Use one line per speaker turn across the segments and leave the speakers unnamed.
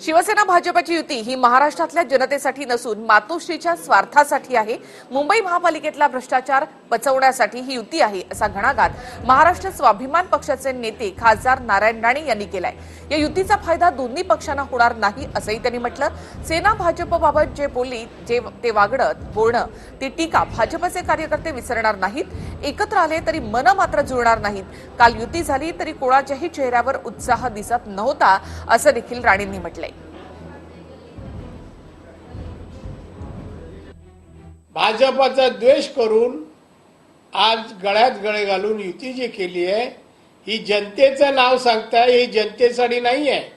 शिवसेना भाजपची युती ही महाराष्ट्रातल्या जनतेसाठी नसून मातोश्रीच्या स्वार्थासाठी आहे. मुंबई महापालिकेतला भ्रष्टाचार पचवण्यासाठी ही युती आहे असा घणाघात महाराष्ट्र स्वाभिमान पक्षाचे नेते खासदार नारायण राणे यांनी केलाय. या युतीचा फायदा दोन्ही पक्षांना होणार नाही असंही त्यांनी म्हटलं. सेना भाजपबाबत जे बोलली जे ते वागणं बोलणं ती टीका भाजपचे कार्यकर्ते विसरणार नाहीत. एकत्र आले तरी मन मात्र जुळणार नाहीत. काल युती झाली तरी कोणाच्याही चेहऱ्यावर उत्साह दिसत नव्हता असं देखील राणेंनी म्हटलंय.
भाजपाचा द्वेष करून आज गळ्यात गळे घालून युती जी केली आहे ही जनतेचं नाव सांगताय ही जनतेसाठी नाही आहे.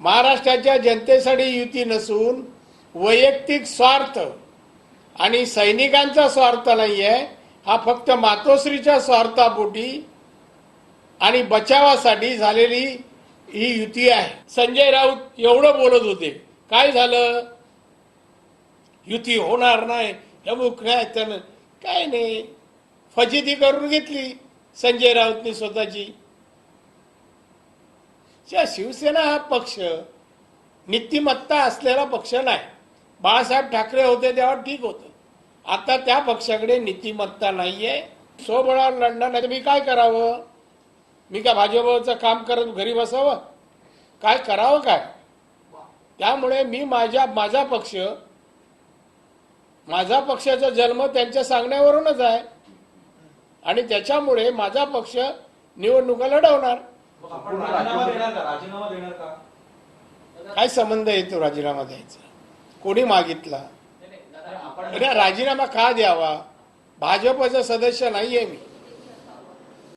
महाराष्ट्राच्या जनतेसाठी युती नसून वैयक्तिक स्वार्थ आणि सैनिकांचा स्वार्थ नाही आहे हा फक्त मातोश्रीच्या स्वार्थापोटी आणि बचावासाठी झालेली ही युती आहे. संजय राऊत एवढं बोलत होते. काय झालं? युती होणार नाही. अमुक नाही त्यानं. काय नाही. फजिती करून घेतली संजय राऊतनी स्वतःची. शिवसेना हा पक्ष नीतिमत्ता असलेला पक्ष नाही. बाळासाहेब ठाकरे होते तेव्हा ठीक होतं. आता त्या पक्षाकडे नीतिमत्ता नाहीये. स्वबळावर लढणार नाही तर मी काय करावं? मी का भाजपचं काम करत घरी बसावं? काय करावं काय? त्यामुळे मी माझ्या माझा पक्ष माझा पक्षाचा जन्म त्यांच्या सांगण्यावरूनच आहे. आणि त्याच्यामुळे माझा पक्ष निवडणुका लढवणार.
आपण राजीनामा देणार का? राजीनामा देणार का?
काय संबंध येतो राजीनामा द्यायचा? कोणी मागितला? राजीनामा का द्यावा? भाजपचा सदस्य नाहीये मी.